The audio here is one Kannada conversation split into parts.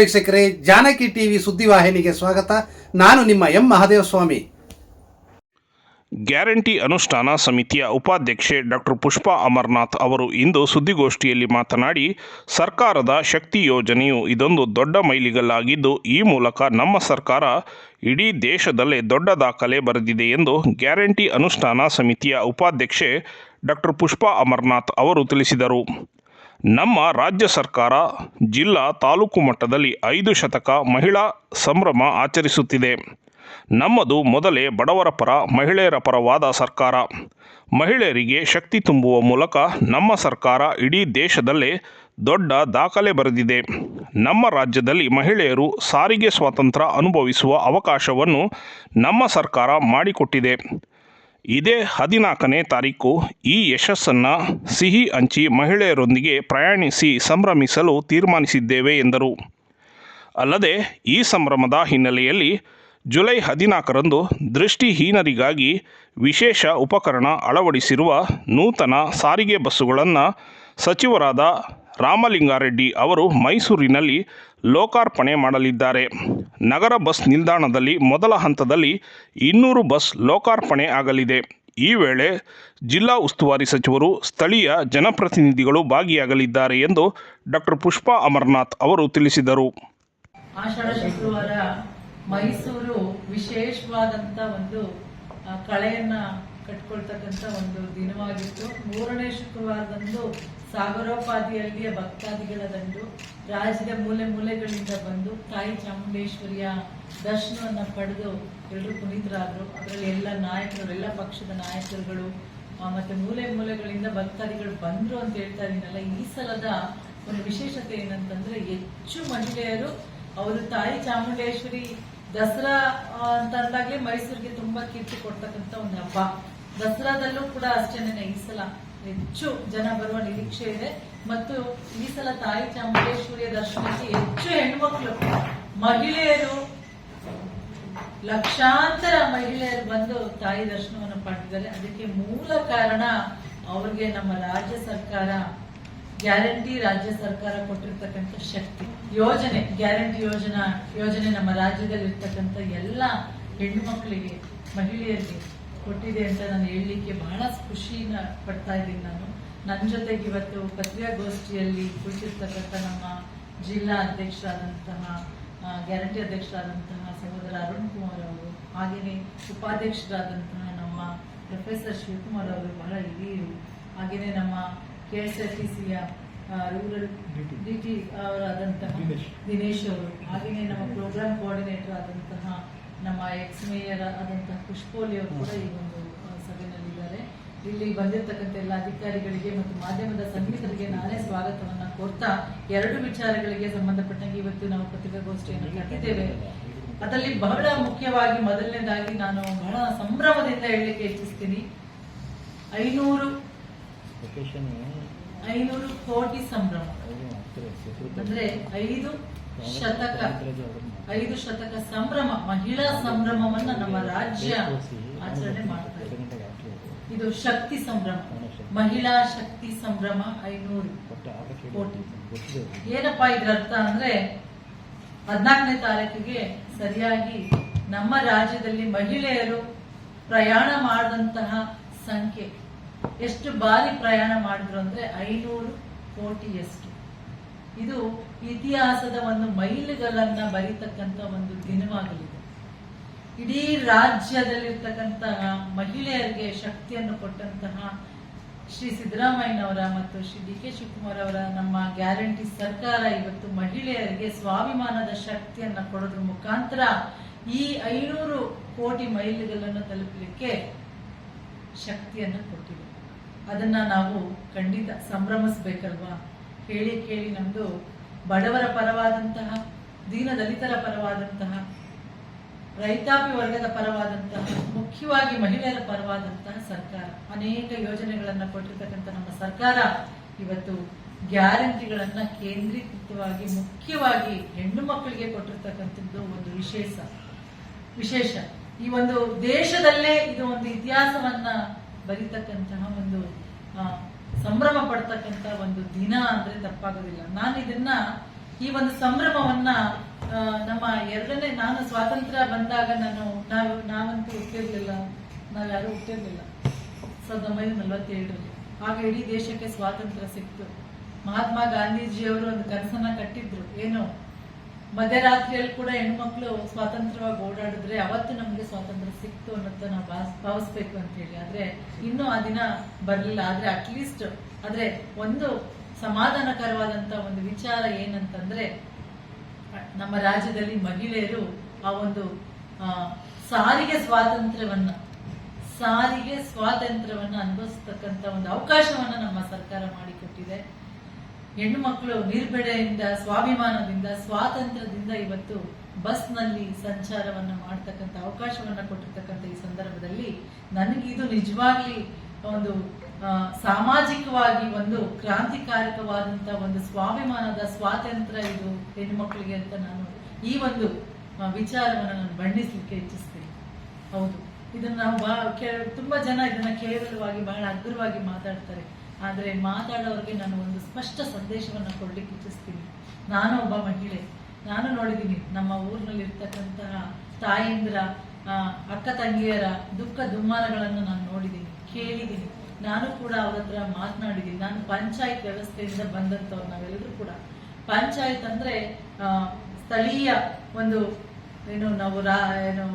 ವೀಕ್ಷಕರೇ, ಜಾನಕಿ ಟಿವಿ ಸುದ್ದಿವಾಹಿನಿಗೆ ಸ್ವಾಗತ. ನಾನು ನಿಮ್ಮ ಎಂ ಮಹಾದೇವಸ್ವಾಮಿ. ಗ್ಯಾರಂಟಿ ಅನುಷ್ಠಾನ ಸಮಿತಿಯ ಉಪಾಧ್ಯಕ್ಷೆ ಡಾಕ್ಟರ್ ಪುಷ್ಪಾ ಅಮರನಾಥ್ ಅವರು ಇಂದು ಸುದ್ದಿಗೋಷ್ಠಿಯಲ್ಲಿ ಮಾತನಾಡಿ, ಸರ್ಕಾರದ ಶಕ್ತಿ ಯೋಜನೆಯು ಇದೊಂದು ದೊಡ್ಡ ಮೈಲಿಗಲ್ಲಾಗಿದ್ದು, ಈ ಮೂಲಕ ನಮ್ಮ ಸರ್ಕಾರ ಇಡೀ ದೇಶದಲ್ಲೇ ದೊಡ್ಡ ದಾಖಲೆ ಬರೆದಿದೆ ಎಂದು ಗ್ಯಾರಂಟಿ ಅನುಷ್ಠಾನ ಸಮಿತಿಯ ಉಪಾಧ್ಯಕ್ಷೆ ಡಾಕ್ಟರ್ ಪುಷ್ಪಾ ಅಮರನಾಥ್ ಅವರು ತಿಳಿಸಿದರು. ನಮ್ಮ ರಾಜ್ಯ ಸರ್ಕಾರ ಜಿಲ್ಲಾ ತಾಲೂಕು ಮಟ್ಟದಲ್ಲಿ ಐದು ಶತಕ ಮಹಿಳಾ ಸಂಭ್ರಮ ಆಚರಿಸುತ್ತಿದೆ. ನಮ್ಮದು ಮೊದಲೇ ಬಡವರ ಪರ, ಮಹಿಳೆಯರ ಪರವಾದ ಸರ್ಕಾರ. ಮಹಿಳೆಯರಿಗೆ ಶಕ್ತಿ ತುಂಬುವ ಮೂಲಕ ನಮ್ಮ ಸರ್ಕಾರ ಇಡೀ ದೇಶದಲ್ಲೇ ದೊಡ್ಡ ದಾಖಲೆ ಬರೆದಿದೆ. ನಮ್ಮ ರಾಜ್ಯದಲ್ಲಿ ಮಹಿಳೆಯರು ಸಾರಿಗೆ ಸ್ವಾತಂತ್ರ್ಯ ಅನುಭವಿಸುವ ಅವಕಾಶವನ್ನು ನಮ್ಮ ಸರ್ಕಾರ ಮಾಡಿಕೊಟ್ಟಿದೆ. ಇದೇ ಹದಿನಾಲ್ಕನೇ ತಾರೀಕು ಈ ಯಶಸ್ಸನ್ನು ಸಿಹಿ ಹಂಚಿ ಮಹಿಳೆಯರೊಂದಿಗೆ ಪ್ರಯಾಣಿಸಿ ಸಂಭ್ರಮಿಸಲು ತೀರ್ಮಾನಿಸಿದ್ದೇವೆ ಎಂದರು. ಅಲ್ಲದೆ ಈ ಸಂಭ್ರಮದ ಹಿನ್ನೆಲೆಯಲ್ಲಿ ಜುಲೈ ಹದಿನಾಲ್ಕರಂದು ದೃಷ್ಟಿಹೀನರಿಗಾಗಿ ವಿಶೇಷ ಉಪಕರಣ ಅಳವಡಿಸಿರುವ ನೂತನ ಸಾರಿಗೆ ಬಸ್ಸುಗಳನ್ನು ಸಚಿವರಾದ ರಾಮಲಿಂಗಾರೆಡ್ಡಿ ಅವರು ಮೈಸೂರಿನಲ್ಲಿ ಲೋಕಾರ್ಪಣೆ ಮಾಡಲಿದ್ದಾರೆ. ನಗರ ಬಸ್ ನಿಲ್ದಾಣದಲ್ಲಿ ಮೊದಲ ಹಂತದಲ್ಲಿ ಇನ್ನೂರು ಬಸ್ ಲೋಕಾರ್ಪಣೆ ಆಗಲಿದೆ. ಈ ವೇಳೆ ಜಿಲ್ಲಾ ಉಸ್ತುವಾರಿ ಸಚಿವರು, ಸ್ಥಳೀಯ ಜನಪ್ರತಿನಿಧಿಗಳು ಭಾಗಿಯಾಗಲಿದ್ದಾರೆ ಎಂದು ಡಾಕ್ಟರ್ ಪುಷ್ಪಾ ಅಮರನಾಥ್ ಅವರು ತಿಳಿಸಿದರು. ಶುಕ್ರವಾರ ಮೈಸೂರು ವಿಶೇಷವಾದಂತ ಒಂದು ಕಟ್ಕೊಳ್ತಕ್ಕಂತ ಒಂದು ದಿನವಾಗಿತ್ತು. ಮೂರನೇ ಶುಕ್ರವಾರದಂದು ಸಾಗರೋಪಾದಿಯಲ್ಲಿಯ ಭಕ್ತಾದಿಗಳ ದಂಡು ರಾಜ್ಯದ ಮೂಲೆ ಮೂಲೆಗಳಿಂದ ಬಂದು ತಾಯಿ ಚಾಮುಂಡೇಶ್ವರಿಯ ದರ್ಶನವನ್ನ ಪಡೆದು ಎಲ್ಲರೂ ಪುನೀತರಾದ್ರು. ಅದರಲ್ಲಿ ಎಲ್ಲ ನಾಯಕರು ಎಲ್ಲ ಪಕ್ಷದ ನಾಯಕರುಗಳು ಮತ್ತು ಮೂಲೆ ಮೂಲೆಗಳಿಂದ ಭಕ್ತಾದಿಗಳು ಬಂದ್ರು ಅಂತ ಹೇಳ್ತಾ ಇದ್ದೀನಲ್ಲ ಈ ಸಲದ ಒಂದು ವಿಶೇಷತೆ ಏನಂತಂದ್ರೆ ಹೆಚ್ಚು ಮಹಿಳೆಯರು ಅವರು ತಾಯಿ ಚಾಮುಂಡೇಶ್ವರಿ ದಸರಾ ಆ, ಅಂತ ಅಂದಾಗ್ಲೇ ಮೈಸೂರಿಗೆ ತುಂಬಾ ಕೀರ್ತಿ ಕೊಡ್ತಕ್ಕಂತ ಒಂದು ಹಬ್ಬ. ದಸರಾದಲ್ಲೂ ಕೂಡ ಅಷ್ಟೇನೆ ಈ ಸಲ ಹೆಚ್ಚು ಜನ ಬರುವ ನಿರೀಕ್ಷೆ ಇದೆ. ಮತ್ತು ಈ ಸಲ ತಾಯಿ ಚಾಮುಂಡೇಶ್ವರಿಯ ದರ್ಶನಕ್ಕೆ ಹೆಚ್ಚು ಹೆಣ್ಮಕ್ಳು ಮಹಿಳೆಯರು, ಲಕ್ಷಾಂತರ ಮಹಿಳೆಯರು ಬಂದು ತಾಯಿ ದರ್ಶನವನ್ನು ಪಡೆದಿದ್ದಾರೆ. ಅದಕ್ಕೆ ಮೂಲ ಕಾರಣ ಅವ್ರಿಗೆ ನಮ್ಮ ರಾಜ್ಯ ಸರ್ಕಾರ ಗ್ಯಾರಂಟಿ ರಾಜ್ಯ ಸರ್ಕಾರ ಕೊಟ್ಟಿರ್ತಕ್ಕಂಥ ಶಕ್ತಿ. ಯೋಜನೆ, ಗ್ಯಾರಂಟಿ ಯೋಜನಾ, ಯೋಜನೆ ನಮ್ಮ ರಾಜ್ಯದಲ್ಲಿ ಇರ್ತಕ್ಕಂಥ ಎಲ್ಲ ಹೆಣ್ಣು ಮಹಿಳೆಯರಿಗೆ ಕೊಟ್ಟಿದೆ ಅಂತ ನಾನು ಹೇಳಲಿಕ್ಕೆ ಬಹಳ ಖುಷಿನ ಪಡ್ತಾ ಇದ್ದೀನಿ ನಾನು. ನನ್ನ ಜೊತೆಗೆ ಇವತ್ತು ಪತ್ರಿಕಾಗೋಷ್ಠಿಯಲ್ಲಿ ಕುಳಿತಿರ್ತಕ್ಕಂಥ ನಮ್ಮ ಜಿಲ್ಲಾ ಅಧ್ಯಕ್ಷರಾದಂತಹ ಗ್ಯಾರಂಟಿ ಅಧ್ಯಕ್ಷರಾದಂತಹ ಸಹೋದರ ಅರುಣ್ ಕುಮಾರ್ ಅವರು ಹಾಗೆಯೇ ಉಪಾಧ್ಯಕ್ಷರಾದಂತಹ ನಮ್ಮ ಪ್ರೊಫೆಸರ್ ಶಿವಕುಮಾರ್ ಅವರು ಬಹಳ ಹಿರಿಯರು ಹಾಗೆಯೇ ನಮ್ಮ ಕೆ ಎಸ್ ಆರ್ ಟಿ ಸಿಯ ರೂರಲ್ ಡಿ ಟಿ ಅವರಾದಂತಹ ದಿನೇಶ್. ಅವರು ಹಾಗೆಯೇ ನಮ್ಮ ಪ್ರೋಗ್ರಾಮ್ ಕೋಆರ್ಡಿನೇಟರ್ ಆದಂತಹ ನಮ್ಮ ಎಕ್ಸ್ ಮೇಯರ್ ಆದಂತಹ ಪುಷ್ಪೋಲಿ ಅವರು ಕೂಡ ಈ ಒಂದು ಸಭೆಯಲ್ಲಿದ್ದಾರೆ ಇಲ್ಲಿ ಬಂದಿರತಕ್ಕಂಥ ಎಲ್ಲ ಅಧಿಕಾರಿಗಳಿಗೆ ಮತ್ತು ಮಾಧ್ಯಮದ ಸಂಗೀತರಿಗೆ ನಾನೇ ಸ್ವಾಗತವನ್ನ ಕೋರ್ತಾ ಎರಡು ವಿಚಾರಗಳಿಗೆ ಸಂಬಂಧಪಟ್ಟಂಗೆ ಇವತ್ತು ನಾವು ಪತ್ರಿಕಾಗೋಷ್ಠಿಯನ್ನು ಕಟ್ಟಿದ್ದೇವೆ. ಅದರಲ್ಲಿ ಬಹಳ ಮುಖ್ಯವಾಗಿ ಮೊದಲನೇದಾಗಿ ನಾನು ಬಹಳ ಸಂಭ್ರಮದಿಂದ ಹೇಳಲಿಕ್ಕೆ ಇಚ್ಛಿಸ್ತೀನಿ. ಐನೂರು ಐನೂರು ಕೋಟಿ ಸಂಭ್ರಮ. ಅಂದ್ರೆ ಐದು ಶತಕ ಐದು ಶತಕ ಸಂಭ್ರಮ, ಮಹಿಳಾ ಸಂಭ್ರಮವನ್ನ ನಮ್ಮ ರಾಜ್ಯ ಆಚರಣೆ ಮಾಡ್ತಾ ಇದೆ. ಇದು ಶಕ್ತಿ ಸಂಭ್ರಮ. ಮಹಿಳಾ ಶಕ್ತಿ ಸಂಭ್ರಮ ಐನೂರು. ಕೋಟಿ. ಏನಪ್ಪಾ ಇದ್ರ ಅರ್ಥ ಅಂದ್ರೆ ಹದಿನಾಲ್ಕನೇ ತಾರೀಕಿಗೆ ಸರಿಯಾಗಿ ನಮ್ಮ ರಾಜ್ಯದಲ್ಲಿ ಮಹಿಳೆಯರು ಪ್ರಯಾಣ ಮಾಡಿದಂತಹ ಸಂಖ್ಯೆ. ಎಷ್ಟು ಬಾರಿ ಪ್ರಯಾಣ ಮಾಡಿದ್ರು ಅಂದ್ರೆ ಐನೂರು ಕೋಟಿಯಷ್ಟು. ಇದು ಇತಿಹಾಸದ ಒಂದು ಮೈಲುಗಲ್ಲನ್ನ ಬರೀತಕ್ಕಂತ ಒಂದು ದಿನವಾಗಲಿದೆ. ಇಡೀ ರಾಜ್ಯದಲ್ಲಿರ್ತಕ್ಕಂತಹ ಮಹಿಳೆಯರಿಗೆ ಶಕ್ತಿಯನ್ನು ಕೊಟ್ಟಂತಹ ಶ್ರೀ ಸಿದ್ದರಾಮಯ್ಯನವರ ಮತ್ತು ಶ್ರೀ ಡಿ ಕೆ ಶಿವಕುಮಾರ್ ಅವರ ನಮ್ಮ ಗ್ಯಾರಂಟಿ ಸರ್ಕಾರ ಇವತ್ತು ಮಹಿಳೆಯರಿಗೆ ಸ್ವಾಭಿಮಾನದ ಶಕ್ತಿಯನ್ನ ಕೊಡೋದ್ರ ಮುಖಾಂತರ ಈ ಐನೂರು ಕೋಟಿ ಮೈಲುಗಳನ್ನು ತಲುಪಲಿಕ್ಕೆ ಶಕ್ತಿಯನ್ನು ಕೊಟ್ಟಿದೆ. ಅದನ್ನ ನಾವು ಖಂಡಿತ ಸಂಭ್ರಮಿಸ್ಬೇಕಲ್ವಾ? ಹೇಳಿ ಕೇಳಿ ನಮ್ದು ಬಡವರ ಪರವಾದಂತಹ, ದೀನ ದಲಿತರ ಪರವಾದಂತಹ, ರೈತಾಪಿ ವರ್ಗದ ಪರವಾದಂತಹ, ಮುಖ್ಯವಾಗಿ ಮಹಿಳೆಯರ ಪರವಾದಂತಹ ಸರ್ಕಾರ. ಅನೇಕ ಯೋಜನೆಗಳನ್ನ ಕೊಟ್ಟಿರ್ತಕ್ಕಂಥ ನಮ್ಮ ಸರ್ಕಾರ ಇವತ್ತು ಗ್ಯಾರಂಟಿಗಳನ್ನ ಕೇಂದ್ರೀಕೃತವಾಗಿ, ಮುಖ್ಯವಾಗಿ ಹೆಣ್ಣು ಮಕ್ಕಳಿಗೆ ಕೊಟ್ಟಿರ್ತಕ್ಕಂಥದ್ದು ಒಂದು ವಿಶೇಷ. ವಿಶೇಷ. ಈ ಒಂದು ದೇಶದಲ್ಲೇ ಇದು ಒಂದು ಇತಿಹಾಸವನ್ನ ಬರೀತಕ್ಕಂತಹ ಒಂದು ಸಂಭ್ರಮ ಪಡ್ತಕ್ಕಂತ ಒಂದು ದಿನ ಅಂದ್ರೆ ತಪ್ಪಾಗೋದಿಲ್ಲ. ನಾನು ಇದನ್ನ ಈ ಒಂದು ಸಂಭ್ರಮವನ್ನ ನಮ್ಮ ಎರಡನೇ, ನಾನು ಸ್ವಾತಂತ್ರ್ಯ ಬಂದಾಗ ನಾನು ನಾವು, ನಾವಂತೂ ಹುಟ್ಟಿರ್ಲಿಲ್ಲ. ನಾವ್ಯಾರು ಹುಟ್ಟಿರ್ಲಿಲ್ಲ. ಸಾವಿರದ ಒಂಬೈನೂರ ನಲ್ವತ್ತೇಳರಲ್ಲಿ. ಆಗ ಇಡೀ ದೇಶಕ್ಕೆ ಸ್ವಾತಂತ್ರ್ಯ ಸಿಕ್ತು. ಮಹಾತ್ಮ ಗಾಂಧೀಜಿಯವರು ಒಂದು ಕನಸನ್ನ ಕಟ್ಟಿದ್ರು. ಏನು? ಮಧ್ಯರಾತ್ರಿಯಲ್ಲಿ ಕೂಡ ಹೆಣ್ಮಕ್ಳು ಸ್ವಾತಂತ್ರ್ಯವಾಗಿ ಓಡಾಡಿದ್ರೆ ಅವತ್ತು ನಮ್ಗೆ ಸ್ವಾತಂತ್ರ್ಯ ಸಿಕ್ತು ಅನ್ನೋದು ನಾವು ಭಾವಿಸ್ಬೇಕು ಅಂತ ಹೇಳಿ. ಆದ್ರೆ ಇನ್ನೂ ಆ ದಿನ ಬರ್ಲಿಲ್ಲ. ಆದ್ರೆ ಅಟ್ಲೀಸ್ಟ್ ಆದ್ರೆ ಒಂದು ಸಮಾಧಾನಕರವಾದಂತ ಒಂದು ವಿಚಾರ ಏನಂತಂದ್ರೆ, ನಮ್ಮ ರಾಜ್ಯದಲ್ಲಿ ಮಹಿಳೆಯರು ಆ ಒಂದು ಸಾರಿಗೆ ಸ್ವಾತಂತ್ರ್ಯವನ್ನ ಸಾರಿಗೆ ಸ್ವಾತಂತ್ರ್ಯವನ್ನ ಅನುಭವಿಸ್ತಕ್ಕಂತ ಒಂದು ಅವಕಾಶವನ್ನ ನಮ್ಮ ಸರ್ಕಾರ ಮಾಡಿಕೊಟ್ಟಿದೆ. ಹೆಣ್ಣು ಮಕ್ಕಳು ನಿರ್ಭಡೆಯಿಂದ ಸ್ವಾಭಿಮಾನದಿಂದ, ಸ್ವಾತಂತ್ರ್ಯದಿಂದ ಇವತ್ತು ಬಸ್ನಲ್ಲಿ ಸಂಚಾರವನ್ನ ಮಾಡ್ತಕ್ಕಂಥ ಅವಕಾಶವನ್ನ ಕೊಟ್ಟಿರ್ತಕ್ಕಂಥ ಈ ಸಂದರ್ಭದಲ್ಲಿ ನನಗಿದು ನಿಜವಾಗ್ಲಿ ಒಂದು ಸಾಮಾಜಿಕವಾಗಿ ಒಂದು ಕ್ರಾಂತಿಕಾರಕವಾದಂತ ಒಂದು ಸ್ವಾಭಿಮಾನದ ಸ್ವಾತಂತ್ರ್ಯ ಇದು ಹೆಣ್ಣು ಮಕ್ಕಳಿಗೆ ಅಂತ ನಾನು ಈ ಒಂದು ವಿಚಾರವನ್ನು ನಾನು ಬಣ್ಣಿಸ್ಲಿಕ್ಕೆ ಇಚ್ಛಿಸ್ತೇನೆ. ಹೌದು. ಇದನ್ನ ನಾವು ಬಹಳ ತುಂಬಾ ಜನ ಇದನ್ನ ಕೇವಲವಾಗಿ ಬಹಳ ಅಗ್ರವಾಗಿ ಮಾತಾಡ್ತಾರೆ. ಆದ್ರೆ ಮಾತಾಡೋರಿಗೆ ನಾನು ಒಂದು ಸ್ಪಷ್ಟ ಸಂದೇಶವನ್ನು ಕೊಡ್ಲಿಕ್ಕೆ ಇಚ್ಛಿಸ್ತೀನಿ. ನಾನು ಒಬ್ಬ ಮಹಿಳೆ. ನಾನು ನೋಡಿದ್ದೀನಿ, ನಮ್ಮ ಊರಿನಲ್ಲಿ ಇರ್ತಕ್ಕಂತಹ ತಾಯಂದ್ರ ಅಕ್ಕ ತಂಗಿಯರ ದುಃಖ ದುಮ್ಮಾನಗಳನ್ನು ನಾನು ನೋಡಿದ್ದೀನಿ, ಕೇಳಿದ್ದೀನಿ. ನಾನು ಕೂಡ ಅವ್ರ ಹತ್ರ ಮಾತನಾಡಿದ್ದೀನಿ. ನಾನು ಪಂಚಾಯತ್ ವ್ಯವಸ್ಥೆಯಿಂದ ಬಂದಂಥವ್ರು ನಾವೆಲ್ಲರೂ ಕೂಡ. ಪಂಚಾಯತ್ ಅಂದ್ರೆ ಸ್ಥಳೀಯ ಒಂದು, ಏನು ನಾವು ರಾ, ಏನು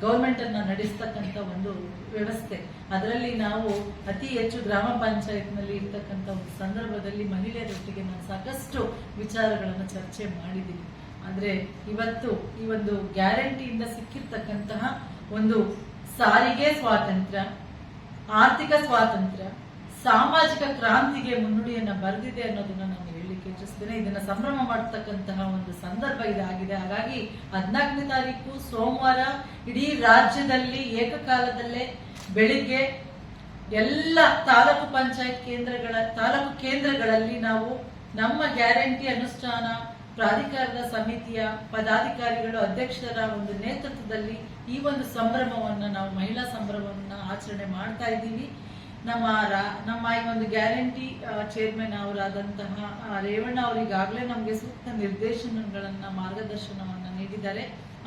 ಗೌರ್ಮೆಂಟ್ ಅನ್ನ ನಡೆಸ್ತಕ್ಕಂಥ ಒಂದು ವ್ಯವಸ್ಥೆ. ಅದರಲ್ಲಿ ನಾವು ಅತಿ ಹೆಚ್ಚು ಗ್ರಾಮ ಪಂಚಾಯತ್ನಲ್ಲಿ ಇರ್ತಕ್ಕಂಥ ಒಂದು ಸಂದರ್ಭದಲ್ಲಿ ಮಹಿಳೆಯರೊಟ್ಟಿಗೆ ನಾನು ಸಾಕಷ್ಟು ವಿಚಾರಗಳನ್ನು ಚರ್ಚೆ ಮಾಡಿದ್ದೀನಿ. ಅಂದ್ರೆ ಇವತ್ತು ಈ ಒಂದು ಗ್ಯಾರಂಟಿಯಿಂದ ಸಿಕ್ಕಿರ್ತಕ್ಕಂತಹ ಒಂದು ಸಾರಿಗೆ ಸ್ವಾತಂತ್ರ್ಯ, ಆರ್ಥಿಕ ಸ್ವಾತಂತ್ರ್ಯ, ಸಾಮಾಜಿಕ ಕ್ರಾಂತಿಗೆ ಮುನ್ನುಡಿಯನ್ನ ಬರೆದಿದೆ ಅನ್ನೋದನ್ನ ನಾನು ಹೇಳಲಿಕ್ಕೆ ಇದನ್ನ ಸಂಭ್ರಮ ಮಾಡತಕ್ಕಂತಹ ಒಂದು ಸಂದರ್ಭ ಇದಾಗಿದೆ. ಹಾಗಾಗಿ ಹದಿನಾಲ್ಕನೇ ತಾರೀಕು ಸೋಮವಾರ ಇಡೀ ರಾಜ್ಯದಲ್ಲಿ ಏಕಕಾಲದಲ್ಲೇ ಬೆಳಿಗ್ಗೆ ಎಲ್ಲ ತಾಲೂಕು ಪಂಚಾಯತ್ ಕೇಂದ್ರಗಳ, ತಾಲೂಕು ಕೇಂದ್ರಗಳಲ್ಲಿ ನಾವು ನಮ್ಮ ಗ್ಯಾರಂಟಿ ಅನುಷ್ಠಾನ ಪ್ರಾಧಿಕಾರದ ಸಮಿತಿಯ ಪದಾಧಿಕಾರಿಗಳು, ಅಧ್ಯಕ್ಷರ ಒಂದು ನೇತೃತ್ವದಲ್ಲಿ ಈ ಒಂದು ಸಂಭ್ರಮವನ್ನ ನಾವು ಮಹಿಳಾ ಸಂಭ್ರಮವನ್ನ ಆಚರಣೆ ಮಾಡ್ತಾ ಇದ್ದೀವಿ. ನಮ್ಮ ನಮ್ಮ ಈ ಒಂದು ಗ್ಯಾರಂಟಿ ಚೇರ್ಮನ್ ಅವರಾದಂತಹ ರೇವಣ್ಣ ಅವರು ಈಗಾಗಲೇ ನಮಗೆ ಸೂಕ್ತ ನಿರ್ದೇಶನಗಳನ್ನ, ಮಾರ್ಗದರ್ಶನವನ್ನ ನೀಡಿದ್ದಾರೆ.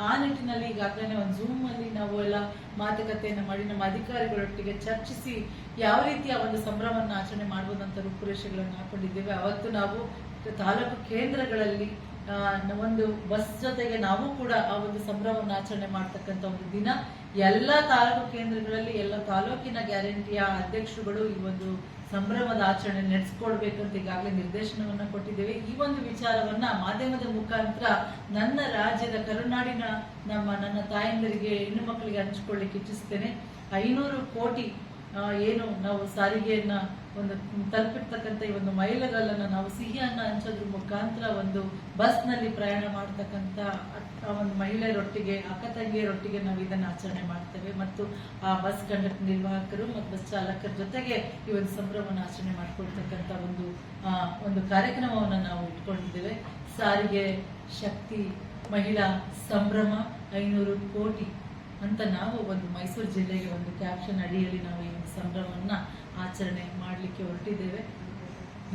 ಆ ನಿಟ್ಟಿನಲ್ಲಿ ಈಗಾಗಲೇ ಒಂದು ಜೂಮ್ ಅಲ್ಲಿ ನಾವು ಎಲ್ಲ ಮಾತುಕತೆಯನ್ನು ಮಾಡಿ ನಮ್ಮ ಅಧಿಕಾರಿಗಳೊಟ್ಟಿಗೆ ಚರ್ಚಿಸಿ ಯಾವ ರೀತಿಯ ಒಂದು ಸಂಭ್ರಮವನ್ನು ಆಚರಣೆ ಮಾಡುವುದಂತ ರೂಪುರೇಷೆಗಳನ್ನು ಹಾಕೊಂಡಿದ್ದೇವೆ. ಅವತ್ತು ನಾವು ತಾಲೂಕು ಕೇಂದ್ರಗಳಲ್ಲಿ ಒಂದು ಬಸ್ ಜೊತೆಗೆ ನಾವು ಕೂಡ ಆ ಒಂದು ಸಂಭ್ರಮವನ್ನು ಆಚರಣೆ ಮಾಡ್ತಕ್ಕಂಥ ಒಂದು ದಿನ ಎಲ್ಲ ತಾಲೂಕು ಕೇಂದ್ರಗಳಲ್ಲಿ, ಎಲ್ಲ ತಾಲೂಕಿನ ಗ್ಯಾರಂಟಿಯ ಅಧ್ಯಕ್ಷರುಗಳು ಈ ಒಂದು ಸಂಭ್ರಮದ ಆಚರಣೆ ನಡೆಸ್ಕೊಡ್ಬೇಕಂತ ಈಗಾಗಲೇ ನಿರ್ದೇಶನವನ್ನ ಕೊಟ್ಟಿದ್ದೇವೆ. ಈ ಒಂದು ವಿಚಾರವನ್ನ ಮಾಧ್ಯಮದ ಮುಖಾಂತರ ನನ್ನ ರಾಜ್ಯದ ಕರುನಾಡಿನ ನಮ್ಮ ನನ್ನ ತಾಯಂದರಿಗೆ, ಹೆಣ್ಣು ಮಕ್ಕಳಿಗೆ ಹಂಚಿಕೊಳ್ಳಿಕ್ಕೆ ಇಚ್ಛಿಸ್ತೇನೆ. ಐನೂರು ಕೋಟಿ ಏನು ನಾವು ಸಾರಿಗೆಯನ್ನ ಒಂದು ತಲುಪಿರ್ತಕ್ಕಂಥ ಈ ಒಂದು ಮೈಲಗಲ್ಲನ್ನು ನಾವು ಸಿಹಿಯನ್ನು ಹಂಚೋದ್ರ ಮುಖಾಂತರ ಒಂದು ಬಸ್ನಲ್ಲಿ ಪ್ರಯಾಣ ಮಾಡ್ತಕ್ಕಂಥ ಆ ಒಂದು ಮಹಿಳೆಯರೊಟ್ಟಿಗೆ, ಅಕ್ಕ ತಂಗಿಯರೊಟ್ಟಿಗೆ ನಾವು ಇದನ್ನು ಆಚರಣೆ ಮಾಡ್ತೇವೆ. ಮತ್ತು ಆ ಬಸ್ ಕಂಡಕ್ಟರ್ ನಿರ್ವಾಹಕರು ಮತ್ತು ಬಸ್ ಚಾಲಕರ ಜೊತೆಗೆ ಈ ಒಂದು ಸಂಭ್ರಮವನ್ನು ಆಚರಣೆ ಮಾಡಿಕೊಳ್ತಕ್ಕಂಥ ಒಂದು ಒಂದು ಕಾರ್ಯಕ್ರಮವನ್ನು ನಾವು ಇಟ್ಕೊಂಡಿದ್ದೇವೆ. ಸಾರಿಗೆ ಶಕ್ತಿ ಮಹಿಳಾ ಸಂಭ್ರಮ ಐನೂರು ಕೋಟಿ ಅಂತ ನಾವು ಒಂದು ಮೈಸೂರು ಜಿಲ್ಲೆಗೆ ಒಂದು ಕ್ಯಾಪ್ಷನ್ ಅಡಿಯಲ್ಲಿ ನಾವು ಸಂಭ್ರಮವನ್ನ ಆಚರಣೆ ಮಾಡಲಿಕ್ಕೆ ಹೊರಟಿದ್ದೇವೆ.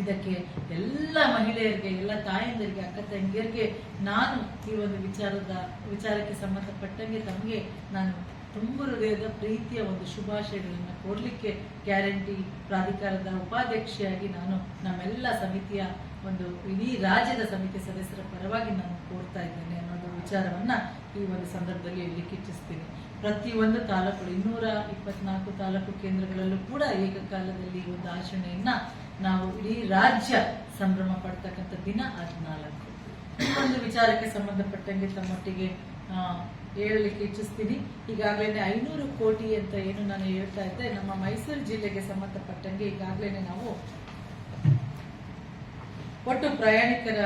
ಇದಕ್ಕೆ ಎಲ್ಲ ಮಹಿಳೆಯರಿಗೆ, ಎಲ್ಲ ತಾಯಂದಿರಿಗೆ, ಅಕ್ಕ ತಂಗಿಯರಿಗೆ ನಾನು ಈ ಒಂದು ವಿಚಾರದ, ವಿಚಾರಕ್ಕೆ ಸಂಬಂಧಪಟ್ಟಂಗೆ ತಮಗೆ ನಾನು ತುಂಬ ಹೃದಯದ ಪ್ರೀತಿಯ ಒಂದು ಶುಭಾಶಯಗಳನ್ನು ಕೊಡಲಿಕ್ಕೆ ಗ್ಯಾರಂಟಿ, ಪ್ರಾಧಿಕಾರದ ಉಪಾಧ್ಯಕ್ಷೆಯಾಗಿ ನಾನು ನಮ್ಮೆಲ್ಲ ಸಮಿತಿಯ ಒಂದು ಇಡೀ ರಾಜ್ಯದ ಸಮಿತಿ ಸದಸ್ಯರ ಪರವಾಗಿ ನಾನು ಕೋರ್ತಾ ಇದ್ದೇನೆ ಅನ್ನೋದು ವಿಚಾರವನ್ನ ಈ ಒಂದು ಸಂದರ್ಭದಲ್ಲಿ ಹೇಳಲಿಕ್ಕೆ ಇಚ್ಛಿಸ್ತೀನಿ ಪ್ರತಿಯೊಂದು ತಾಲೂಕು, ಇನ್ನೂರ ಇಪ್ಪತ್ನಾಲ್ಕು ತಾಲೂಕು ಕೇಂದ್ರಗಳಲ್ಲೂ ಕೂಡ ಏಕಕಾಲದಲ್ಲಿ ಒಂದು ಆಚರಣೆಯನ್ನ ನಾವು ಇಡೀ ರಾಜ್ಯ ಸಂಭ್ರಮ ಪಡ್ತಕ್ಕಂಥ ದಿನ ಹದಿನಾಲ್ಕು. ಈ ಒಂದು ವಿಚಾರಕ್ಕೆ ಸಂಬಂಧಪಟ್ಟಂಗೆ ತಮ್ಮೊಟ್ಟಿಗೆ ಹೇಳಲಿಕ್ಕೆ ಇಚ್ಛಿಸ್ತೀನಿ. ಈಗಾಗಲೇ ಐನೂರು ಕೋಟಿ ಅಂತ ಏನು ನಾನು ಹೇಳ್ತಾ ಇದ್ದೆ, ನಮ್ಮ ಮೈಸೂರು ಜಿಲ್ಲೆಗೆ ಸಂಬಂಧಪಟ್ಟಂಗೆ ಈಗಾಗಲೇ ನಾವು ಒಟ್ಟು ಪ್ರಯಾಣಿಕರ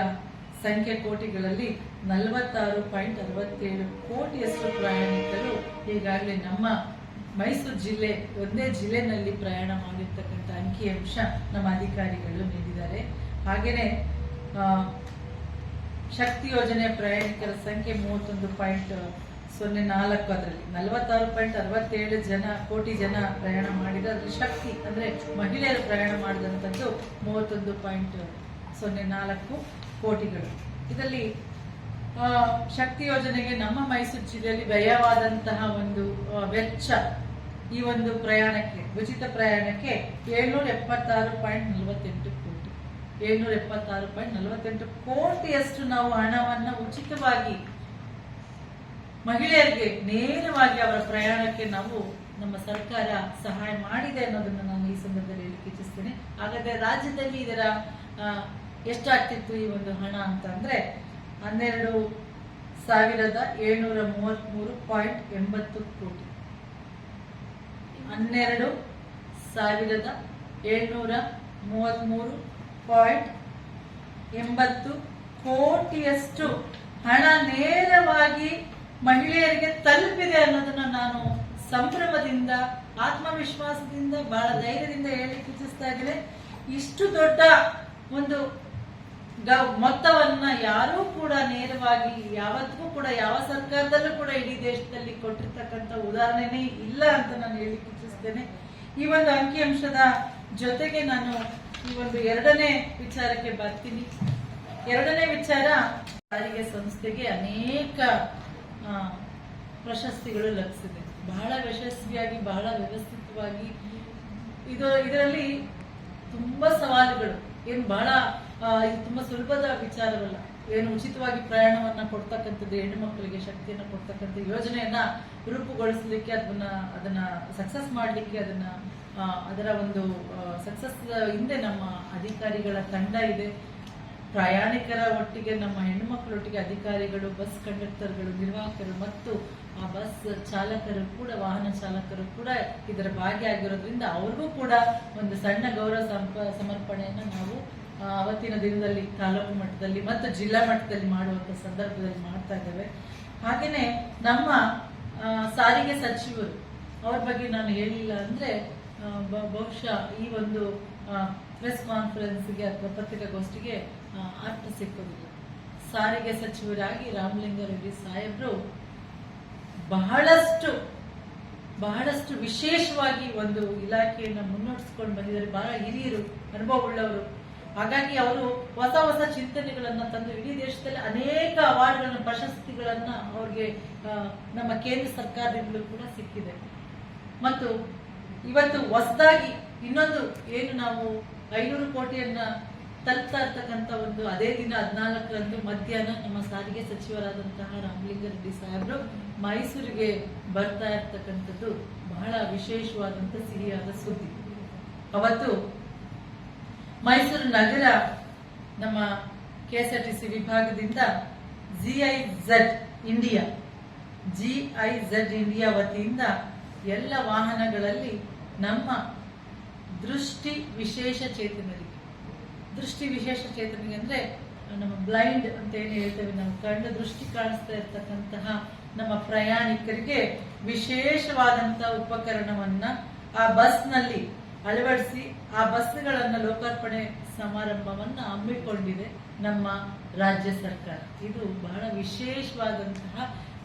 ಸಂಖ್ಯೆ ಕೋಟಿಗಳಲ್ಲಿ ನಲವತ್ತಾರು ಪಾಯಿಂಟ್ ಅರವತ್ತೇಳು ಕೋಟಿಯಷ್ಟು ಪ್ರಯಾಣಿಕರು ಈಗಾಗಲೇ ನಮ್ಮ ಮೈಸೂರು ಜಿಲ್ಲೆ ಒಂದೇ ಜಿಲ್ಲೆನಲ್ಲಿ ಪ್ರಯಾಣ ಮಾಡಿರ್ತಕ್ಕಂಥ ಅಂಕಿಅಂಶ ನಮ್ಮ ಅಧಿಕಾರಿಗಳು ನೀಡಿದ್ದಾರೆ. ಹಾಗೆಯೇ ಶಕ್ತಿ ಯೋಜನೆ ಪ್ರಯಾಣಿಕರ ಸಂಖ್ಯೆ ಮೂವತ್ತೊಂದು ಪಾಯಿಂಟ್ ಸೊನ್ನೆ ನಾಲ್ಕು ಅದರಲ್ಲಿ ನಲವತ್ತಾರು ಪಾಯಿಂಟ್ ಅರವತ್ತೇಳು ಜನ, ಕೋಟಿ ಜನ ಪ್ರಯಾಣ ಮಾಡಿದ್ರೆ ಅದರಲ್ಲಿ ಶಕ್ತಿ ಅಂದ್ರೆ ಮಹಿಳೆಯರು ಪ್ರಯಾಣ ಮಾಡಿದಂಥದ್ದು ಮೂವತ್ತೊಂದು ಪಾಯಿಂಟ್ ಸೊನ್ನೆ ನಾಲ್ಕು. ಕೋಟಿಗಳು. ಇದರಲ್ಲಿ ಶಕ್ತಿ ಯೋಜನೆಗೆ ನಮ್ಮ ಮೈಸೂರು ಜಿಲ್ಲೆಯಲ್ಲಿ ವ್ಯಯವಾದಂತಹ ಒಂದು ವೆಚ್ಚ ಈ ಒಂದು ಪ್ರಯಾಣಕ್ಕೆ, ಉಚಿತ ಪ್ರಯಾಣಕ್ಕೆ ಏಳ್ನೂರ ಎಪ್ಪತ್ತಾರು ಪಾಯಿಂಟ್ ನಲವತ್ತೆಂಟು ಕೋಟಿ. ಏಳ್ನೂರ ಎಪ್ಪತ್ತಾರು ಪಾಯಿಂಟ್ ನಲವತ್ತೆಂಟು ಕೋಟಿಯಷ್ಟು ನಾವು ಹಣವನ್ನ ಉಚಿತವಾಗಿ ಮಹಿಳೆಯರಿಗೆ ನೇರವಾಗಿ ಅವರ ಪ್ರಯಾಣಕ್ಕೆ ನಾವು ನಮ್ಮ ಸರ್ಕಾರ ಸಹಾಯ ಮಾಡಿದೆ ಅನ್ನೋದನ್ನ ನಾನು ಈ ಸಂದರ್ಭದಲ್ಲಿ ಹೇಳಲಿಕ್ಕೆ ಇಚ್ಛಿಸ್ತೇನೆ. ಹಾಗಾದ್ರೆ ರಾಜ್ಯದಲ್ಲಿ ಇದರ ಆ, ಎಷ್ಟಾಗ್ತಿತ್ತು ಈ ಒಂದು ಹಣ ಅಂತ ಅಂದ್ರೆ ಹನ್ನೆರಡು ಸಾವಿರದ ಏಳ್ನೂರ ಮೂವತ್ತ್ಮೂರು ಪಾಯಿಂಟ್ ಎಂಬತ್ತು ಕೋಟಿ. ಹನ್ನೆರಡು ಸಾವಿರದ ಏಳ್ನೂರ ಮೂವತ್ಮೂರು ಪಾಯಿಂಟ್ ಎಂಬತ್ತು ಕೋಟಿಯಷ್ಟು ಹಣ ನೇರವಾಗಿ ಮಹಿಳೆಯರಿಗೆ ತಲುಪಿದೆ ಅನ್ನೋದನ್ನ ನಾನು ಸಂಭ್ರಮದಿಂದ ಆತ್ಮವಿಶ್ವಾಸದಿಂದ ಬಹಳ ಧೈರ್ಯದಿಂದ ಹೇಳಿ ಇಚ್ಛಿಸ್ತಾ ಇದ್ದೇನೆ. ಇಷ್ಟು ದೊಡ್ಡ ಒಂದು ಮೊತ್ತವನ್ನ ಯಾರೂ ಕೂಡ ನೇರವಾಗಿ ಯಾವತ್ತಿಗೂ ಕೂಡ, ಯಾವ ಸರ್ಕಾರದಲ್ಲೂ ಕೂಡ ಇಡೀ ದೇಶದಲ್ಲಿ ಕೊಟ್ಟಿರ್ತಕ್ಕಂಥ ಉದಾಹರಣೆನೇ ಇಲ್ಲ ಅಂತ ನಾನು ಹೇಳಿಕ್ಕೆ ಇಚ್ಛಿಸ್ತೇನೆ. ಈ ಒಂದು ಅಂಕಿಅಂಶದ ಜೊತೆಗೆ ನಾನು ಈ ಒಂದು ಎರಡನೇ ವಿಚಾರಕ್ಕೆ ಬರ್ತೀನಿ. ಎರಡನೇ ವಿಚಾರ, ಸಾರಿಗೆ ಸಂಸ್ಥೆಗೆ ಅನೇಕ ಪ್ರಶಸ್ತಿಗಳು ಲಭಿಸಿದೆ. ಬಹಳ ಯಶಸ್ವಿಯಾಗಿ, ಬಹಳ ವ್ಯವಸ್ಥಿತವಾಗಿ ಇದು, ಇದರಲ್ಲಿ ತುಂಬಾ ಸವಾಲುಗಳು. ಏನು ಬಹಳ ಇದು ತುಂಬಾ ಸುಲಭದ ವಿಚಾರವಲ್ಲ. ಏನು ಉಚಿತವಾಗಿ ಪ್ರಯಾಣವನ್ನ ಕೊಡ್ತಕ್ಕಂಥದ್ದು ಹೆಣ್ಣು ಮಕ್ಕಳಿಗೆ ಶಕ್ತಿಯನ್ನ ಕೊಡ್ತಕ್ಕಂಥ ಯೋಜನೆಯನ್ನ ರೂಪುಗೊಳಿಸಲಿಕ್ಕೆ ಅದನ್ನ ಅದನ್ನ ಸಕ್ಸಸ್ ಮಾಡಲಿಕ್ಕೆ ಅದನ್ನ ಅದರ ಒಂದು ಸಕ್ಸಸ್ ಹಿಂದೆ ನಮ್ಮ ಅಧಿಕಾರಿಗಳ ತಂಡ ಇದೆ. ಪ್ರಯಾಣಿಕರ ಒಟ್ಟಿಗೆ, ನಮ್ಮ ಹೆಣ್ಣುಮಕ್ಕಳೊಟ್ಟಿಗೆ ಅಧಿಕಾರಿಗಳು ಬಸ್ ಕಂಡಕ್ಟರ್ಗಳು ನಿರ್ವಾಹಕರು ಮತ್ತು ಆ ಬಸ್ ಚಾಲಕರು ಕೂಡ, ವಾಹನ ಚಾಲಕರು ಕೂಡ ಇದರ ಭಾಗಿಯಾಗಿರೋದ್ರಿಂದ ಅವ್ರಿಗೂ ಕೂಡ ಒಂದು ಸಣ್ಣ ಗೌರವ ಸಮರ್ಪಣೆಯನ್ನು ನಾವು ಅವತ್ತಿನ ದಿನದಲ್ಲಿ ತಾಲೂಕು ಮಟ್ಟದಲ್ಲಿ ಮತ್ತು ಜಿಲ್ಲಾ ಮಟ್ಟದಲ್ಲಿ ಮಾಡುವಂತ ಸಂದರ್ಭದಲ್ಲಿ ಮಾಡ್ತಾ ಇದ್ದೇವೆ. ಹಾಗೆಯೇ ನಮ್ಮ ಸಾರಿಗೆ ಸಚಿವರು ಅವ್ರ ಬಗ್ಗೆ ನಾನು ಹೇಳಿಲ್ಲ ಅಂದ್ರೆ ಬಹುಶಃ ಈ ಒಂದು ಪ್ರೆಸ್ ಕಾನ್ಫರೆನ್ಸ್ಗೆ ಅಥವಾ ಪತ್ರಿಕಾಗೋಷ್ಠಿಗೆ ಅರ್ಥ ಸಿಕ್ಕೋದಿಲ್ಲ. ಸಾರಿಗೆ ಸಚಿವರಾಗಿ ರಾಮಲಿಂಗಾರೆಡ್ಡಿ ಸಾಹೇಬ್ರು ಬಹಳಷ್ಟು ಬಹಳಷ್ಟು ವಿಶೇಷವಾಗಿ ಒಂದು ಇಲಾಖೆಯನ್ನು ಮುನ್ನಡೆಸ್ಕೊಂಡು ಬಂದಿದ್ದಾರೆ. ಬಹಳ ಹಿರಿಯರು, ಅನುಭವವುಳ್ಳವರು. ಹಾಗಾಗಿ ಅವರು ಹೊಸ ಹೊಸ ಚಿಂತನೆಗಳನ್ನ ತಂದು ಇಡೀ ದೇಶದಲ್ಲಿ ಅನೇಕ ಅವಾರ್ಡ್ಗಳನ್ನ, ಪ್ರಶಸ್ತಿಗಳನ್ನ ಅವ್ರಿಗೆ ನಮ್ಮ ಕೇಂದ್ರ ಸರ್ಕಾರದಿಂದಲೂ ಕೂಡ ಸಿಕ್ಕಿದೆ. ಮತ್ತು ಇವತ್ತು ಹೊಸದಾಗಿ ಇನ್ನೊಂದು ಏನು ನಾವು ಐನೂರು ಕೋಟಿಯನ್ನ ತಲುಪ್ತಾ ಇರ್ತಕ್ಕಂಥ ಒಂದು ಅದೇ ದಿನ ಹದಿನಾಲ್ಕರಂದು ಮಧ್ಯಾಹ್ನ ನಮ್ಮ ಸಾರಿಗೆ ಸಚಿವರಾದಂತಹ ರಾಮಲಿಂಗಾರೆಡ್ಡಿ ಸಾಹೇಬರು ಮೈಸೂರಿಗೆ ಬರ್ತಾ ಇರ್ತಕ್ಕಂಥದ್ದು ಬಹಳ ವಿಶೇಷವಾದಂತ ಸಿಹಿಯಾದ ಸುದ್ದಿ. ಅವತ್ತು ಮೈಸೂರು ನಗರ ನಮ್ಮ ಕೆಎಸ್ಆರ್ಟಿಸಿ ವಿಭಾಗದಿಂದ ಜಿಐಝೆಡ್ ಇಂಡಿಯಾ ಜಿಐಝೆಡ್ ಇಂಡಿಯಾ ವತಿಯಿಂದ ಎಲ್ಲ ವಾಹನಗಳಲ್ಲಿ ನಮ್ಮ ದೃಷ್ಟಿ ವಿಶೇಷ ಚೇತನರಿಗೆ, ದೃಷ್ಟಿ ವಿಶೇಷ ಚೇತನಿಗೆ ಅಂದ್ರೆ ನಮ್ಮ ಬ್ಲೈಂಡ್ ಅಂತ ಏನು ಹೇಳ್ತೇವೆ, ನಮ್ಮ ಕಣ್ಣು ದೃಷ್ಟಿ ಕಾಣಿಸ್ತಾ ಇರ್ತಕ್ಕಂತಹ ನಮ್ಮ ಪ್ರಯಾಣಿಕರಿಗೆ ವಿಶೇಷವಾದಂತಹ ಉಪಕರಣವನ್ನ ಆ ಬಸ್ನಲ್ಲಿ ಅಳವಡಿಸಿ ಆ ಬಸ್ಗಳನ್ನ ಲೋಕಾರ್ಪಣೆ ಸಮಾರಂಭವನ್ನ ಹಮ್ಮಿಕೊಂಡಿದೆ ನಮ್ಮ ರಾಜ್ಯ ಸರ್ಕಾರ. ಇದು ಬಹಳ ವಿಶೇಷವಾದಂತಹ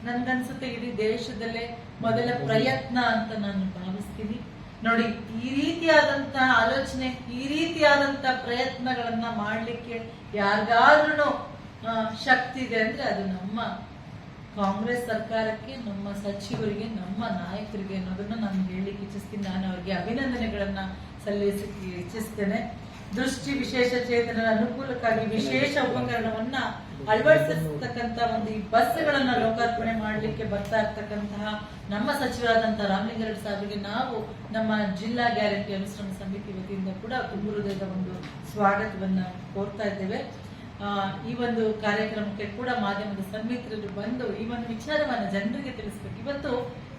ನನ್ಗನ್ಸುತ್ತೆ ಇಡೀ ದೇಶದಲ್ಲೇ ಮೊದಲ ಪ್ರಯತ್ನ ಅಂತ ನಾನು ಭಾವಿಸ್ತೀನಿ. ನೋಡಿ, ಈ ರೀತಿಯಾದಂತಹ ಆಲೋಚನೆ, ಈ ರೀತಿಯಾದಂತಹ ಪ್ರಯತ್ನಗಳನ್ನ ಮಾಡ್ಲಿಕ್ಕೆ ಯಾರಿಗಾದ್ರೂ ಶಕ್ತಿ ಇದೆ ಅಂದ್ರೆ ಅದು ನಮ್ಮ ಕಾಂಗ್ರೆಸ್ ಸರ್ಕಾರಕ್ಕೆ, ನಮ್ಮ ಸಚಿವರಿಗೆ, ನಮ್ಮ ನಾಯಕರಿಗೆ ಅನ್ನೋದನ್ನ ನಾನು ಹೇಳಲಿಕ್ಕೆ ಇಚ್ಛಿಸ್ತೀನಿ. ನಾನು ಅವರಿಗೆ ಅಭಿನಂದನೆಗಳನ್ನ ಸಲ್ಲಿಸಲಿಕ್ಕೆ ಇಚ್ಛಿಸ್ತೇನೆ. ದೃಷ್ಟಿ ವಿಶೇಷ ಚೇತನರ ಅನುಕೂಲಕ್ಕಾಗಿ ವಿಶೇಷ ಉಪಕರಣವನ್ನ ಅಳವಡಿಸಿರ್ತಕ್ಕಂತ ಒಂದು ಈ ಬಸ್ಗಳನ್ನ ಲೋಕಾರ್ಪಣೆ ಮಾಡಲಿಕ್ಕೆ ಬರ್ತಾ ಇರ್ತಕ್ಕಂತಹ ನಮ್ಮ ಸಚಿವರಾದಂತಹ ರಾಮಲಿಂಗಾರೆಡ್ಡಿ ಸಾಹೇಬರಿಗೆ ನಾವು ನಮ್ಮ ಜಿಲ್ಲಾ ಗ್ಯಾರಂಟಿ ಅನುಷ್ಠಾನ ಸಮಿತಿ ವತಿಯಿಂದ ಕೂಡ ತುಂಬು ಹೃದಯದ ಒಂದು ಸ್ವಾಗತವನ್ನ ಕೋರ್ತಾ ಇದ್ದೇವೆ. ಈ ಒಂದು ಕಾರ್ಯಕ್ರಮಕ್ಕೆ ಕೂಡ ಮಾಧ್ಯಮದ ಸನ್ಮಿತ್ರರು ಬಂದು ಈ ಒಂದು ವಿಚಾರವನ್ನ ಜನರಿಗೆ ತಿಳಿಸ್ಬೇಕು. ಇವತ್ತು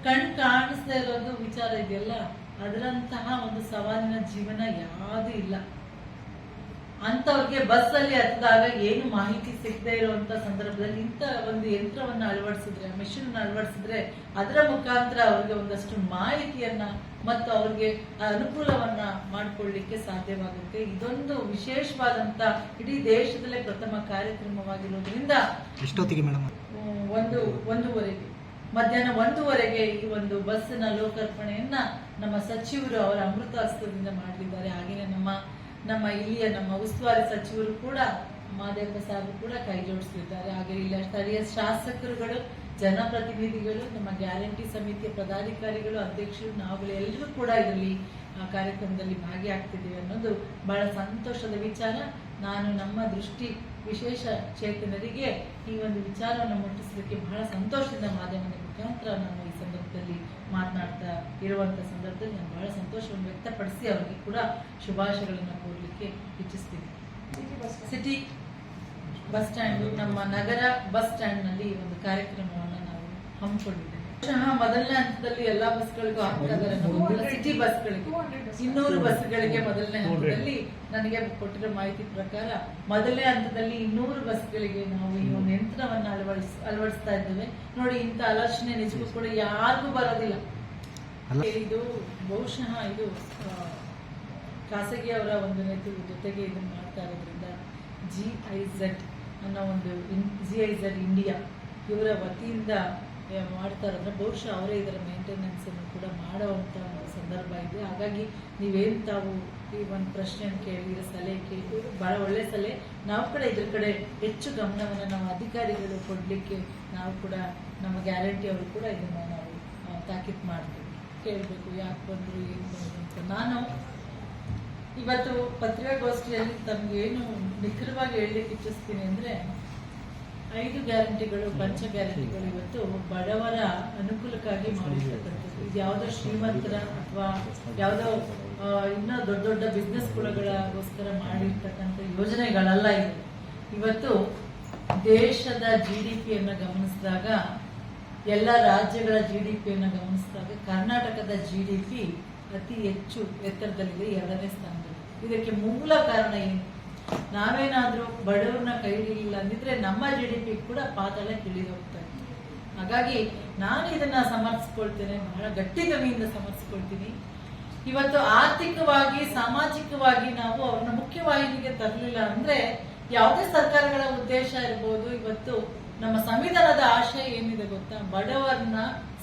ಕಣ್ ಕಾಣಿಸ್ತಾ ಇರೋದು ವಿಚಾರ ಇದೆಯಲ್ಲ? ಅದರಂತಹ ಒಂದು ಸವಾಲಿನ ಜೀವನ ಯಾವುದು ಇಲ್ಲ. ಅಂತವ್ರಿಗೆ ಬಸ್ ಅಲ್ಲಿ ಹತ್ತಿದಾಗ ಏನು ಮಾಹಿತಿ ಸಿಗದೆ ಇರುವಂತ ಸಂದರ್ಭದಲ್ಲಿ ಇಂಥ ಒಂದು ಯಂತ್ರವನ್ನ ಅಳವಡಿಸಿದ್ರೆ ಮೆಷಿನ್ ಅಳವಡಿಸಿದ್ರೆ ಅದರ ಮುಖಾಂತರ ಅವ್ರಿಗೆ ಒಂದಷ್ಟು ಮಾಹಿತಿಯನ್ನ ಮತ್ತು ಅವ್ರಿಗೆ ಅನುಕೂಲವನ್ನ ಮಾಡಿಕೊಳ್ಳಿಕ್ಕೆ ಸಾಧ್ಯವಾಗುತ್ತೆ. ಇದೊಂದು ವಿಶೇಷವಾದಂತ ಇಡೀ ದೇಶದಲ್ಲೇ ಪ್ರಥಮ ಕಾರ್ಯಕ್ರಮವಾಗಿರೋದ್ರಿಂದ ಎಷ್ಟೊತ್ತಿಗೆ ಮೇಡಮ್? ಒಂದು ಒಂದೂವರೆಗೆ. ಮಧ್ಯಾಹ್ನ ಒಂದೂವರೆಗೆ ಈ ಒಂದು ಬಸ್ಸಿನ ಲೋಕಾರ್ಪಣೆಯನ್ನ ನಮ್ಮ ಸಚಿವರು ಅವರ ಅಮೃತ ಹಸ್ತದಿಂದ ಮಾಡಲಿದ್ದಾರೆ. ಹಾಗೆಯೇ ನಮ್ಮ ನಮ್ಮ ಇಲ್ಲಿಯ ನಮ್ಮ ಉಸ್ತುವಾರಿ ಸಚಿವರು ಕೂಡ ಮಾದೇವ ಸಾಹೇಬ್ ಕೂಡ ಕೈ ಜೋಡಿಸಲಿದ್ದಾರೆ ಹಾಗೆ ಇಲ್ಲ ಸ್ಥಳೀಯ ಶಾಸಕರುಗಳು, ಜನಪ್ರತಿನಿಧಿಗಳು, ನಮ್ಮ ಗ್ಯಾರಂಟಿ ಸಮಿತಿಯ ಪದಾಧಿಕಾರಿಗಳು, ಅಧ್ಯಕ್ಷರು, ನಾವುಗಳು ಎಲ್ಲರೂ ಕೂಡ ಇದರಲ್ಲಿ, ಆ, ಕಾರ್ಯಕ್ರಮದಲ್ಲಿ ಭಾಗಿಯಾಗ್ತಿದ್ದೀವಿ ಅನ್ನೋದು ಬಹಳ ಸಂತೋಷದ ವಿಚಾರ. ನಾನು ನಮ್ಮ ದೃಷ್ಟಿ ವಿಶೇಷ ಚೇತನರಿಗೆ ಈ ಒಂದು ವಿಚಾರವನ್ನು ಮುಟ್ಟಿಸಲಿಕ್ಕೆ ಬಹಳ ಸಂತೋಷದಿಂದ ಮಾಧ್ಯಮದ ಮುಖಾಂತರ ನಾನು ಈ ಸಂದರ್ಭದಲ್ಲಿ ಮಾತನಾಡ್ತಾ ಇರುವಂತ ಸಂದರ್ಭದಲ್ಲಿ ನಾನು ಬಹಳ ಸಂತೋಷವನ್ನು ವ್ಯಕ್ತಪಡಿಸಿ ಅವರಿಗೆ ಕೂಡ ಶುಭಾಶಯಗಳನ್ನು ಕೋರಲಿಕ್ಕೆ ಇಚ್ಛಿಸ್ತೀನಿ. ಸಿಟಿ ಬಸ್ ಸ್ಟ್ಯಾಂಡ್ ನಮ್ಮ ನಗರ ಬಸ್ ಸ್ಟ್ಯಾಂಡ್ನಲ್ಲಿ ಒಂದು ಕಾರ್ಯಕ್ರಮವನ್ನು ನಾವು ಹಮ್ಮಿಕೊಂಡಿದ್ದೇವೆ. ಬಹುಶಃ ಮೊದಲನೇ ಹಂತದಲ್ಲಿ ಎಲ್ಲಾ ಬಸ್ಗಳಿಗೂ ಆಗ್ತಾ ಇದ್ದಾರೆ ನಮ್ಮ ಸಿಟಿ ಬಸ್ಗಳಿಗೆ. ಇನ್ನೂರು ಬಸ್ಗಳಿಗೆ ಮೊದಲನೇ ಹಂತದಲ್ಲಿ ನನಗೆ ಕೊಟ್ಟಿರೋ ಮಾಹಿತಿ ಪ್ರಕಾರ ಮೊದಲನೇ ಹಂತದಲ್ಲಿ ಇನ್ನೂರು ಬಸ್ಗಳಿಗೆ ನಾವು ಈ ಒಂದು ಯಂತ್ರವನ್ನ ಅಳವಡಿಸ್ ಅಳವಡಿಸ್ತಾ ಇದ್ದೇವೆ. ನೋಡಿ ಇಂಥ ಆಲೋಚನೆ ನಿಜಕ್ಕೂ ಕೂಡ ಯಾರಿಗೂ ಬರೋದಿಲ್ಲ. ಇದು ಬಹುಶಃ ಇದು ಖಾಸಗಿ ಅವರ ಒಂದು ನೇತೃತ್ವ ಜೊತೆಗೆ ಇದನ್ನು ಮಾಡ್ತಾ ಇರೋದ್ರಿಂದ ಜಿ ಐ ಝೆಡ್ ಅನ್ನೋ ಒಂದು ಜಿ ಐ ಝೆಡ್ ಇಂಡಿಯಾ ಇವರ ವತಿಯಿಂದ ಆ, ಅಂದರೆ ಬಹುಶಃ ಅವರೇ ಇದರ ಮೇಂಟೆನೆನ್ಸನ್ನು ಕೂಡ ಮಾಡುವಂತ ಒಂದು ಸಂದರ್ಭ ಇದೆ. ಹಾಗಾಗಿ ನೀವೇನು ತಾವು ಈ ಒಂದು ಪ್ರಶ್ನೆಯನ್ನು ಕೇಳಿ ಸಲಹೆ ಕೇಳಿ ಬಹಳ ಒಳ್ಳೆ ಸಲಹೆ. ನಾವು ಕೂಡ ಇದ್ರ ಕಡೆ ಹೆಚ್ಚು ಗಮನವನ್ನು ನಾವು ಅಧಿಕಾರಿಗಳು ಕೊಡಲಿಕ್ಕೆ ನಾವು ಕೂಡ ನಮ್ಮ ಗ್ಯಾರಂಟಿ ಅವರು ಕೂಡ ಇದನ್ನು ನಾವು ತಾಕೀತು ಮಾಡ್ತೀವಿ. ಕೇಳಬೇಕು ಯಾಕೆ ಬಂದರು ಏನು ಅಂತ. ನಾನು ಇವತ್ತು ಪತ್ರಿಕಾಗೋಷ್ಠಿಯಲ್ಲಿ ತಮ್ಗೆ ಏನು ನಿಖರವಾಗಿ ಹೇಳಲಿಕ್ಕೆ ಇಚ್ಛಿಸ್ತೀನಿ ಅಂದ್ರೆ ಐದು ಗ್ಯಾರಂಟಿಗಳು, ಪಂಚ ಗ್ಯಾರಂಟಿಗಳು ಇವತ್ತು ಬಡವರ ಅನುಕೂಲಕ್ಕಾಗಿ ಮಾಡಿರ್ತಕ್ಕಂಥದ್ದು. ಇದು ಯಾವುದೋ ಶ್ರೀಮಂತರ ಅಥವಾ ಯಾವುದೋ ಇನ್ನೂ ದೊಡ್ಡ ದೊಡ್ಡ ಬಿಸ್ನೆಸ್ಗಳಿಗೋಸ್ಕರ ಮಾಡಿರ್ತಕ್ಕಂಥ ಯೋಜನೆಗಳಲ್ಲ ಇದು ಇವತ್ತು ದೇಶದ ಜಿ ಡಿ ಪಿಯನ್ನು ಗಮನಿಸಿದಾಗ, ಎಲ್ಲ ರಾಜ್ಯಗಳ ಜಿ ಡಿ ಪಿಯನ್ನು ಗಮನಿಸಿದಾಗ ಕರ್ನಾಟಕದ ಜಿ ಡಿ ಪಿ ಅತಿ ಹೆಚ್ಚು ಎತ್ತರದಲ್ಲಿದೆ ಎರಡನೇ ಸ್ಥಾನದಲ್ಲಿ ಇದಕ್ಕೆ ಮೂಲ ಕಾರಣ ಏನು? ನಾವೇನಾದ್ರೂ ಬಡವ್ರನ್ನ ಕೈಲಿಲ್ಲ ಅಂದಿದ್ರೆ ನಮ್ಮ ಜಿ ಡಿ ಪಿ ಕೂಡ ಪಾತಾಳಕ್ಕೆ ತಿಳಿದು ಹೋಗ್ತಾರೆ ಹಾಗಾಗಿ ನಾನು ಇದನ್ನ ಸಮರ್ಥಿಸ್ಕೊಳ್ತೇನೆ, ಬಹಳ ಗಟ್ಟಿ ಗವಿಯಿಂದ ಸಮರ್ಥಿಸ್ಕೊಳ್ತೀನಿ. ಇವತ್ತು ಆರ್ಥಿಕವಾಗಿ, ಸಾಮಾಜಿಕವಾಗಿ ನಾವು ಅವ್ರನ್ನ ಮುಖ್ಯವಾಹಿನಿಗೆ ತರಲಿಲ್ಲ ಅಂದ್ರೆ ಯಾವುದೇ ಸರ್ಕಾರಗಳ ಉದ್ದೇಶ ಇರ್ಬೋದು, ಇವತ್ತು ನಮ್ಮ ಸಂವಿಧಾನದ ಆಶಯ ಏನಿದೆ ಗೊತ್ತಾ? ಬಡವರನ್ನ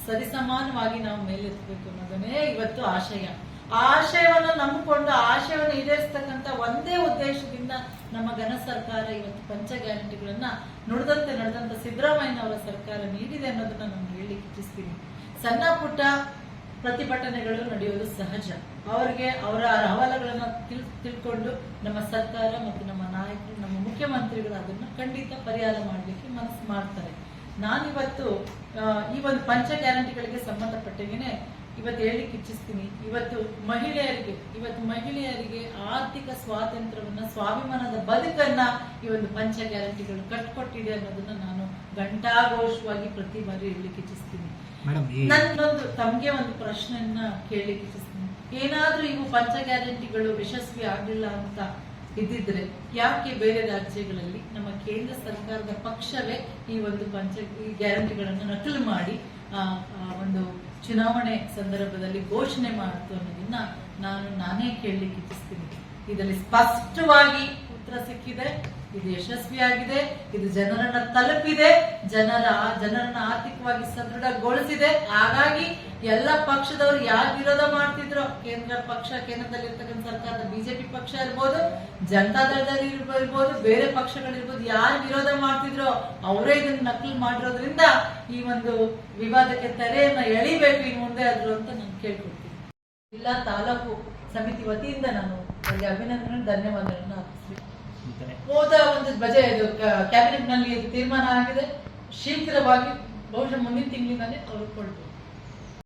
ಸರಿಸಮಾನವಾಗಿ ನಾವು ಮೇಲೆತ್ತಬೇಕು ಅನ್ನೋದನ್ನೇ ಇವತ್ತು ಆಶಯ. ಆಶಯವನ್ನು ನಂಬಿಕೊಂಡು ಆಶಯವನ್ನು ಈಡೇರಿಸ್ತಕ್ಕಂಥ ಒಂದೇ ಉದ್ದೇಶದಿಂದ ನಮ್ಮ ಘನ ಸರ್ಕಾರ ಇವತ್ತು ಪಂಚ ಗ್ಯಾರಂಟಿಗಳನ್ನ ನುಡಿದಂತೆ ನಡೆದಂತ ಸಿದ್ದರಾಮಯ್ಯನವರ ಸರ್ಕಾರ ನೀಡಿದೆ ಅನ್ನೋದನ್ನ ನಾನು ಹೇಳಲಿಕ್ಕೆ ಇಚ್ಛಿಸ್ತೀನಿ ಸಣ್ಣ ಪುಟ್ಟ ಪ್ರತಿಭಟನೆಗಳು ನಡೆಯೋದು ಸಹಜ. ಅವರಿಗೆ ಅವರ ಅಹವಾಲುಗಳನ್ನ ತಿಳ್, ತಿಳ್ಕೊಂಡು ನಮ್ಮ ಸರ್ಕಾರ ಮತ್ತು ನಮ್ಮ ನಾಯಕರು, ನಮ್ಮ ಮುಖ್ಯಮಂತ್ರಿಗಳು ಅದನ್ನ ಖಂಡಿತ ಪರಿಹಾರ ಮಾಡಲಿಕ್ಕೆ ಮನಸ್ಸು ಮಾಡ್ತಾರೆ. ನಾನಿವತ್ತು ಈ ಒಂದು ಪಂಚ ಗ್ಯಾರಂಟಿಗಳಿಗೆ ಸಂಬಂಧಪಟ್ಟಂಗೆನೆ ಇವತ್ತು ಹೇಳಲಿಕ್ಕೆ ಇಚ್ಛಿಸ್ತೀನಿ. ಇವತ್ತು ಮಹಿಳೆಯರಿಗೆ ಇವತ್ತು ಮಹಿಳೆಯರಿಗೆ ಆರ್ಥಿಕ ಸ್ವಾತಂತ್ರ್ಯವನ್ನ ಸ್ವಾಭಿಮಾನದ ಬದುಕನ್ನ ಈ ಒಂದು ಪಂಚ ಗ್ಯಾರಂಟಿಗಳು ಕಟ್ಕೊಟ್ಟಿದೆ ಅನ್ನೋದನ್ನ ನಾನು ಘಂಟಾಘೋಷವಾಗಿ ಪ್ರತಿ ಬಾರಿ ಹೇಳಲಿಕ್ಕೆ ಇಚ್ಛಿಸ್ತೀನಿ. ನನ್ನೊಂದು ತಮ್ಗೆ ಒಂದು ಪ್ರಶ್ನೆಯನ್ನ ಕೇಳಲಿಕ್ಕೆ ಇಚ್ಛಿಸ್ತೀನಿ. ಏನಾದ್ರೂ ಇವು ಪಂಚ ಗ್ಯಾರಂಟಿಗಳು ಯಶಸ್ವಿ ಆಗಿಲ್ಲ ಅಂತ ಇದ್ದಿದ್ರೆ ಯಾಕೆ ಬೇರೆ ರಾಜ್ಯಗಳಲ್ಲಿ ನಮ್ಮ ಕೇಂದ್ರ ಸರ್ಕಾರದ ಪಕ್ಷವೇ ಈ ಒಂದು ಪಂಚ ಗ್ಯಾರಂಟಿಗಳನ್ನು ನಕಲು ಮಾಡಿ ಒಂದು ಚುನಾವಣೆ ಸಂದರ್ಭದಲ್ಲಿ ಘೋಷಣೆ ಮಾಡಿತು ಅನ್ನೋದನ್ನ ನಾನು ನಾನೇ ಕೇಳಲಿಕ್ಕೆ ಇಚ್ಛಿಸ್ತೀನಿ. ಇದರಲ್ಲಿ ಸ್ಪಷ್ಟವಾಗಿ ಉತ್ತರ ಸಿಕ್ಕಿದೆ, ಇದು ಯಶಸ್ವಿಯಾಗಿದೆ, ಇದು ಜನರನ್ನ ತಲುಪಿದೆ, ಜನರ, ಜನರನ್ನ ಆರ್ಥಿಕವಾಗಿ ಸದೃಢಗೊಳಿಸಿದೆ. ಹಾಗಾಗಿ ಎಲ್ಲ ಪಕ್ಷದವರು ಯಾರು ವಿರೋಧ ಮಾಡ್ತಿದ್ರು? ಕೇಂದ್ರ ಪಕ್ಷ ಕೇಂದ್ರದಲ್ಲಿ ಇರ್ತಕ್ಕಂಥ ಸರ್ಕಾರದ ಬಿಜೆಪಿ ಪಕ್ಷ ಇರ್ಬೋದು ಜನತಾ ದಳದಲ್ಲಿ ಇರ್ಬೋ- ಇರ್ಬೋದು ಬೇರೆ ಪಕ್ಷಗಳಿರ್ಬೋದು ಯಾರು ವಿರೋಧ ಮಾಡ್ತಿದ್ರು? ಅವರೇ ಇದನ್ನ ನಕಲು ಮಾಡಿರೋದ್ರಿಂದ ಈ ಒಂದು ವಿವಾದಕ್ಕೆ ತಲೆಯನ್ನ ಎಳಿಬೇಕು ಇನ್ನು ಮುಂದೆ ಆದ್ರು ಅಂತ ನಾನು ಕೇಳ್ಕೊಡ್ತೀನಿ ಜಿಲ್ಲಾ ತಾಲೂಕು ಸಮಿತಿ ವತಿಯಿಂದ ನಾನು ಅಲ್ಲಿ ಅಭಿನಂದನೆ ಧನ್ಯವಾದಗಳನ್ನು ಅರ್ಪಿಸ್ತೀನಿ. ಹೋದ ಒಂದು ಬಜೆ ಇದು ಕ್ಯಾಬಿನೆಟ್ನಲ್ಲಿ ಇದು ತೀರ್ಮಾನ ಆಗಿದೆ. ಶೀಘ್ರವಾಗಿ ಬಹುಶಃ ಮುಂದಿನ ತಿಂಗಳಿಂದಾನೇ ಅವರು